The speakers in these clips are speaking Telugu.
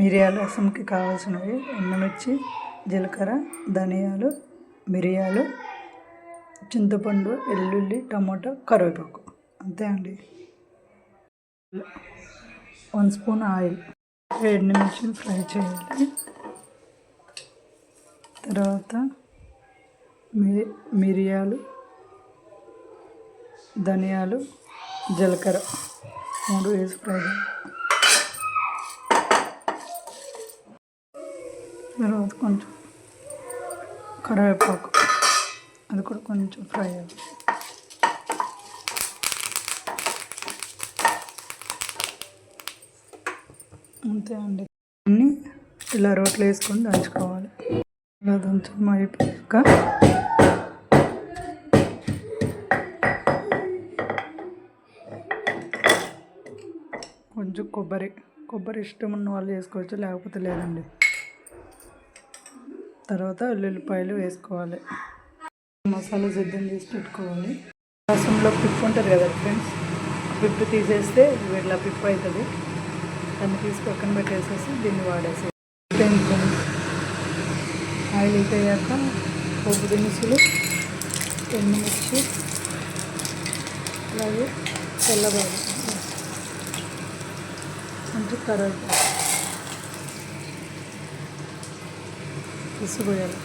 మిరియాల రసంకి కావాల్సినవి ఎండుమిర్చి జీలకర్ర ధనియాలు మిరియాలు చింతపండు వెల్లుల్లి టమాటా కరివేపాకు. అంతే అండి. One spoon oil. ఎండుమిర్చిని ఫ్రై చేయాలి. తర్వాత మి మిరియాలు ధనియాలు జీలకర్ర. మూడు వేసి ఫ్రై చేయాలి. తర్వాత కొంచెం కరివేపాకు అది కూడా కొంచెం ఫ్రై అవ్వాలి. అంతే అండి. అన్ని ఇలా రోట్లో వేసుకొని దంచుకోవాలి. ఇలా దంచడం అయిపోయాక కొంచెం కొబ్బరి కొబ్బరి ఇష్టం ఉన్న వాళ్ళు వేసుకోవచ్చు లేకపోతే లేదండి. తర్వాత వెల్లుల్లిపాయలు వేసుకోవాలి. మసాలా సిద్ధం చేసి పెట్టుకోవాలి. రసంలో పిప్పు ఉంటుంది కదా ఫ్రెండ్స్ పిప్పు తీసేస్తే ఇట్లా పిప్పు అవుతుంది దాన్ని తీసి పక్కన పెట్టేసేసి దీన్ని వాడేసి ఆయిల్ అయిపోయాక పోపు దినుసులు ఎండుమిర్చి అలాగే తెల్లబారు అంటే కరివేపాకు. తీసిపోయాలి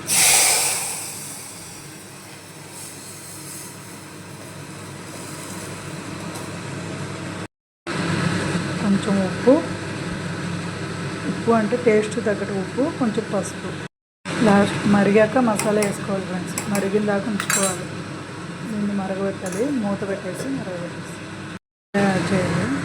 కొంచెం ఉప్పు. ఉప్పు అంటే టేస్ట్ తగ్గట్టు ఉప్పు కొంచెం పసుపు. లాస్ట్ మరిగాక మసాలా వేసుకోవాలి ఫ్రెండ్స్ మరిగిన దాకా ఉంచుకోవాలి. దీన్ని మరగబెట్టాలి. మూత పెట్టేసి మరగబెట్టేసి. చేయాలి.